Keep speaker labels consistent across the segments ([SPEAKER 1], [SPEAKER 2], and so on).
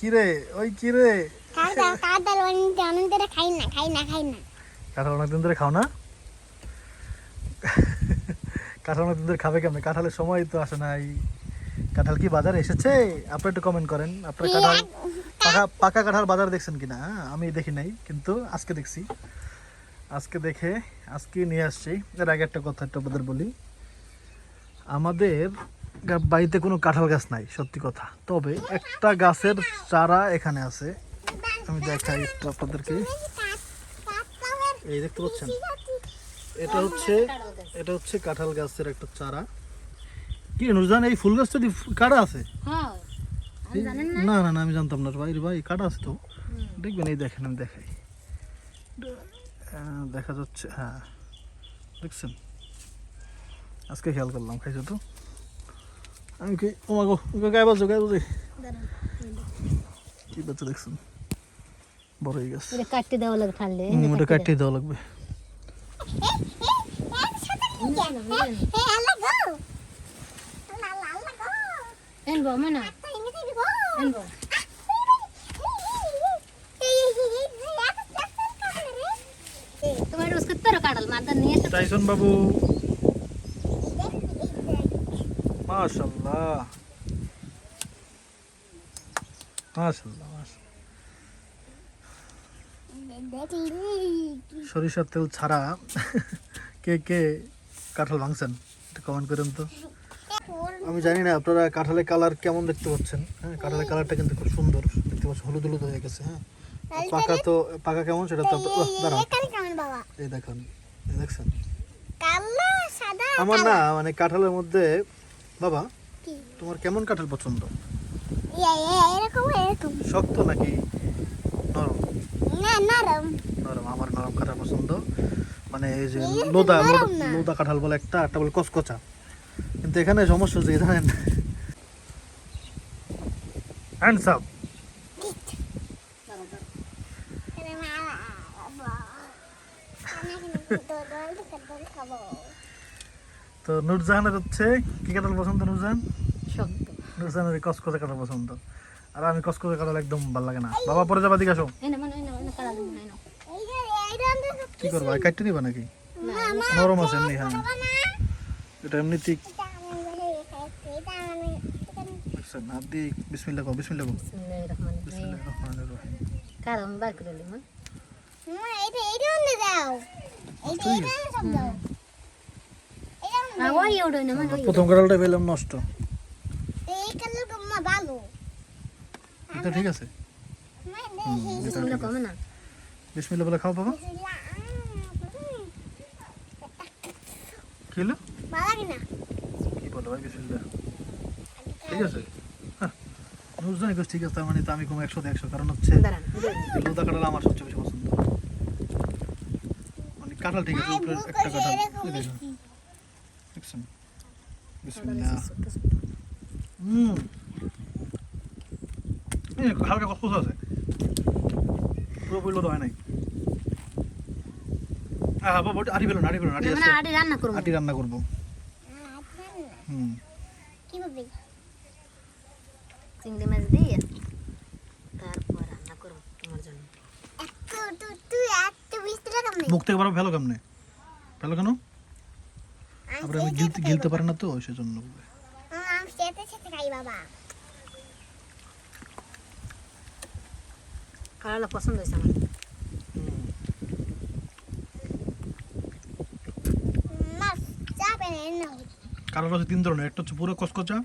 [SPEAKER 1] কিরে? ওই কিরে?
[SPEAKER 2] কাঁঠাল কাঁঠাল অনেক অনেক ধরে খাই না খাই না খাই না।
[SPEAKER 1] কাঁঠাল অনেকদিন ধরে খাও না? কাঁঠাল অনেকদিন ধরে খাবে কেমন? কাঁঠালের সময় তো আসে নাই। কাঁঠাল কি বাজারে এসেছে? আপনারা একটু কমেন্ট করেন। আপনার কাঁঠাল পাকা পাকা কাঁঠাল বাজার দেখছেন কিনা? হ্যাঁ, আমি দেখি নাই কিন্তু আজকে দেখছি। আজকে দেখে আজকে নিয়ে আসছি। এর আগে একটা কথা একটু আপনাদের বলি। আমাদের বাড়িতে কোনো কাঁঠাল গাছ নাই সত্যি কথা। তবে একটা গাছের চারা এখানে আছে। আমি দেখাই একটু আপনাদেরকে। এই দেখতে পাচ্ছেন? এটা হচ্ছে এটা হচ্ছে কাঁঠাল গাছের একটা চারা। কি নুরজান এই ফুল গাছটা কাটা আছে?
[SPEAKER 3] হ্যাঁ।
[SPEAKER 1] না। না না আমি জানতাম না। ভাই ভাই কাটা আছে তো। দেখবেন এই দেখেন আমি দেখাই। দেখা যাচ্ছে হ্যাঁ। দেখছেন? আজকে খেয়াল করলাম খাইছো তো? আমি কি ও মাগো গায়ে বাজো গায়ে বাজে। কি বাচ্চা দেখছেন? বড় হয়ে গেছে।
[SPEAKER 3] এটা কাটতে দেওয়া লাগে ঠান্ডে
[SPEAKER 1] ওটা কাটিয়ে দেওয়া লাগবে।
[SPEAKER 3] এনবো মানে এনবো তোমার এসে।
[SPEAKER 1] টাইসন বাবু। মাশাল্লাহ সরিষার তেল ছাড়া কে কে কাঁঠাল ভাঙছেন? একটু কমেন্ট করেন তো। আমি জানি না আপনারা কাঁঠালের কালার কেমন দেখতে পাচ্ছেন? হ্যাঁ কাঁঠালের কালারটা কিন্তু খুব সুন্দর। দেখতে পাচ্ছেন হলুদ হলুদ হয়ে গেছে হ্যাঁ। পাকা তো পাকা কেমন? সেটা তো
[SPEAKER 2] বাবা?
[SPEAKER 1] এই দেখুন এই দেখছেন? আমার না মানে কাঁঠালের মধ্যে বাবা তোমার কেমন কাঁঠাল পছন্দ
[SPEAKER 2] ইয়া, ইয়া, এরকম এরকম
[SPEAKER 1] শক্ত নাকি নরম
[SPEAKER 2] না নরম
[SPEAKER 1] নরম আমার নরম কাঁঠাল পছন্দ মানে এই যে লোদা লোদা- কাঁঠাল বলে একটা একটা বলে কচকচা কিন্তু এখানে সমস্যা যে জানেন হ্যান্ডস আপ তো নুরজাহানের হচ্ছে কি কাঁঠাল পছন্দ নুরজাহান?
[SPEAKER 3] শক্ত
[SPEAKER 1] নুরজাহানের কচকচা কাঁঠাল পছন্দ। আর আমি কচকচা কাঁঠাল একদম ভালো লাগে না। বাবা পরে যাবা দিকে আসো। কি করবা কাটতে নিবা নাকি? নরম আছে এমনি হ্যাঁ। এটা হাত দিয়ে
[SPEAKER 3] বিসমিল্লাহির রহমানির রহিম।
[SPEAKER 1] রহমানির রহিম।
[SPEAKER 3] কারণ বার করে দিলাম আর ওই ওড়ে না মানে ওই
[SPEAKER 1] প্রথম কাঁঠালটা পেলাম নষ্ট। এটা ঠিক আছে?
[SPEAKER 3] কমে না।
[SPEAKER 1] বিসমিল্লাহ বলে খাও বাবা।
[SPEAKER 2] না?
[SPEAKER 1] কি বলো ভাই বিসমিল্লাহ। ঠিক আছে? হ্যাঁ নুরজানি কোস ঠিক আছে তার মানে তো আমি কম একশো একশো কারণ হচ্ছে এই কাঁঠাল আমার সবচেয়ে বেশি পছন্দ। মানে কাঁঠাল ঠিক আছে একটা কাঁঠাল। দেখছেন বিসমিল্লাহ হুম এই হালকা আছে। পুরোপুরি লোদা হয় নাই। হ্যাঁ বাবা আটি ফেলো আটি ফেলো আটি আছে
[SPEAKER 3] আড়ে রান্না করব।
[SPEAKER 1] আটি রান্না করব। হুম।
[SPEAKER 2] কীভাবে?
[SPEAKER 3] চিংড়ি মাছ দিয়ে তারপর রান্না করব তোমার জন্য।
[SPEAKER 2] তুই বিশ
[SPEAKER 1] মুখ থেকে ফেলো কেমনে? ফেলো কেন? তারপরে আমি গিলতে গিলতে পারি না তো সেজন্য
[SPEAKER 2] আমি সেতে সেতে খাই বাবা।
[SPEAKER 3] কালারটা পছন্দ হয়েছে আমার।
[SPEAKER 1] কালার হচ্ছে তিন ধরনের একটা হচ্ছে পুরো কসকচা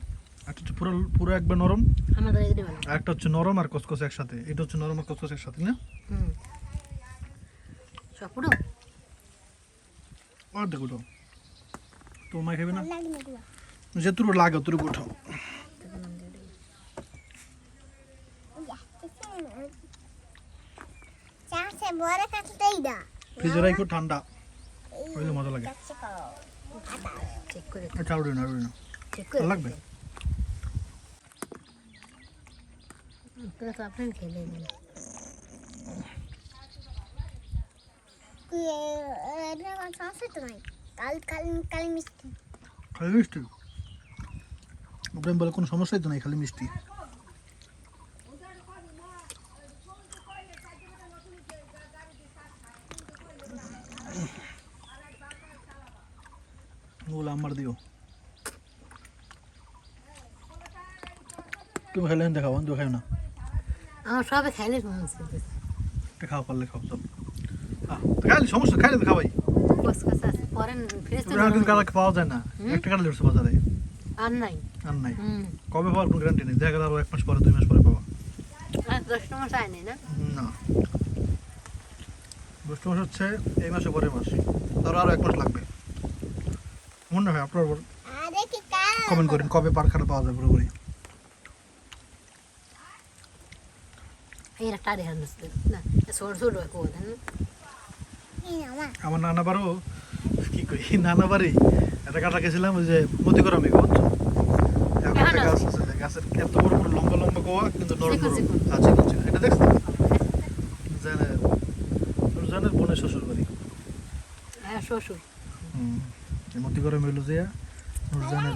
[SPEAKER 1] একটা হচ্ছে পুরো পুরো একবার নরম আর একটা হচ্ছে নরম আর কসকসে একসাথে এটা হচ্ছে নরম আর কসকসে একসাথে না?
[SPEAKER 3] হুম। সব পুরো?
[SPEAKER 1] আর দেখো তো মা খাবে না
[SPEAKER 2] লাগে না এগুলো।
[SPEAKER 1] যে তুর লাগে তুর উঠাও ফ্রিজে রাখো ঠান্ডা হইলে মজা লাগে আচ্ছা দিন
[SPEAKER 3] চেক করে
[SPEAKER 1] ভালো লাগবে
[SPEAKER 3] খেলে
[SPEAKER 2] তো নাই কাল কাল কাল মিষ্টি।
[SPEAKER 1] খালি মিষ্টি? আপনার বলে কোনো সমস্যাই তো নাই খালি মিষ্টি। ওগুলো আমার দিও। তুমি খাইলে দেখাও দেখাও না।
[SPEAKER 3] আমার সবে খাইলে
[SPEAKER 1] খাও পারলে খাও সব খাইলে সমস্যা খাইলে তো খাওয়াই পাওয়া যায় না। একটা বাজারে।
[SPEAKER 3] আর নাই।
[SPEAKER 1] আর নাই। কবে পাওয়ার কোনো গ্যারান্টি নেই। দেখা গেল এক মাস পরে দুই মাস পরে পাওয়া।
[SPEAKER 3] দশটা মাস আয় না?
[SPEAKER 1] না। জ্যৈষ্ঠ মাস হচ্ছে এই মাসে পরের মাস। তারও আরও এক মাস লাগবে। মনে হয় আপনার
[SPEAKER 2] আরে কি কাল
[SPEAKER 1] কমেন্ট করেন কবে পার খাটা পাওয়া যায় পুরোপুরি?
[SPEAKER 3] এই একটা রে না ছোট ছোট
[SPEAKER 1] আমার নানা বাড়িও কি কই নানা বাড়ি একটা কাটা গেছিলাম ওই যে মতিকরামে বুঝছ? এখন একটা গাছ আছে। গাছের এত বড় বড় লম্বা লম্বা গোয়া কিন্তু নরম। আছে চিকন। এটা দেখছ। জানে জানের বোনের শ্বশুর বাড়ি।
[SPEAKER 3] হ্যাঁ শ্বশুর।
[SPEAKER 1] হুম এই মতিকরামে যে নুরজানের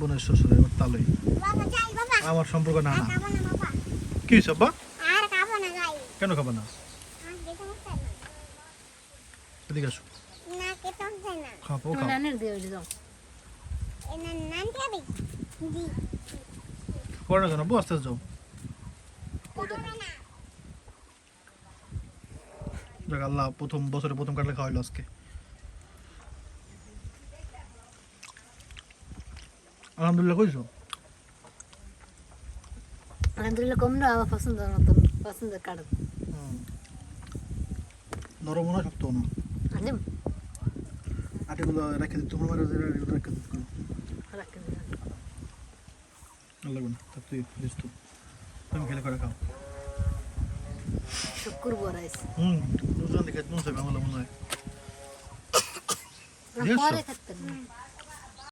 [SPEAKER 1] বোনের শ্বশুর এবার তালই
[SPEAKER 2] বাবা যাই বাবা।
[SPEAKER 1] আমার সম্পর্ক না
[SPEAKER 2] আর
[SPEAKER 1] না
[SPEAKER 2] খাব না বাবা।
[SPEAKER 1] কি
[SPEAKER 2] খাব
[SPEAKER 1] কেন খাবে না? এদিকে আসো। খাব খাও
[SPEAKER 3] নানের দিয়ে ওই
[SPEAKER 2] খাবি
[SPEAKER 1] পরে না কেন? আব্বু আস্তে আস্তে যাও। দেখ আল্লাহ প্রথম বছরে প্রথম কাটলে খাওয়াইলো আজকে। আলহামদুলিল্লাহ কইছো?
[SPEAKER 3] আলহামদুলিল্লাহ কম না আমার পছন্দ মতন পছন্দের কারণ
[SPEAKER 1] নরম না শক্ত না।
[SPEAKER 3] আনিম
[SPEAKER 1] আটিগুলো রেখে দিত তোমার মারে রেখে দিত
[SPEAKER 3] রাখতে দিলাম
[SPEAKER 1] লাগবে না তা তুই দিস তো তুমি খেলে করে খাও
[SPEAKER 3] শুক্রবার আইসি
[SPEAKER 1] হুম দুজন দেখে মনে হয়
[SPEAKER 3] পরে খাতে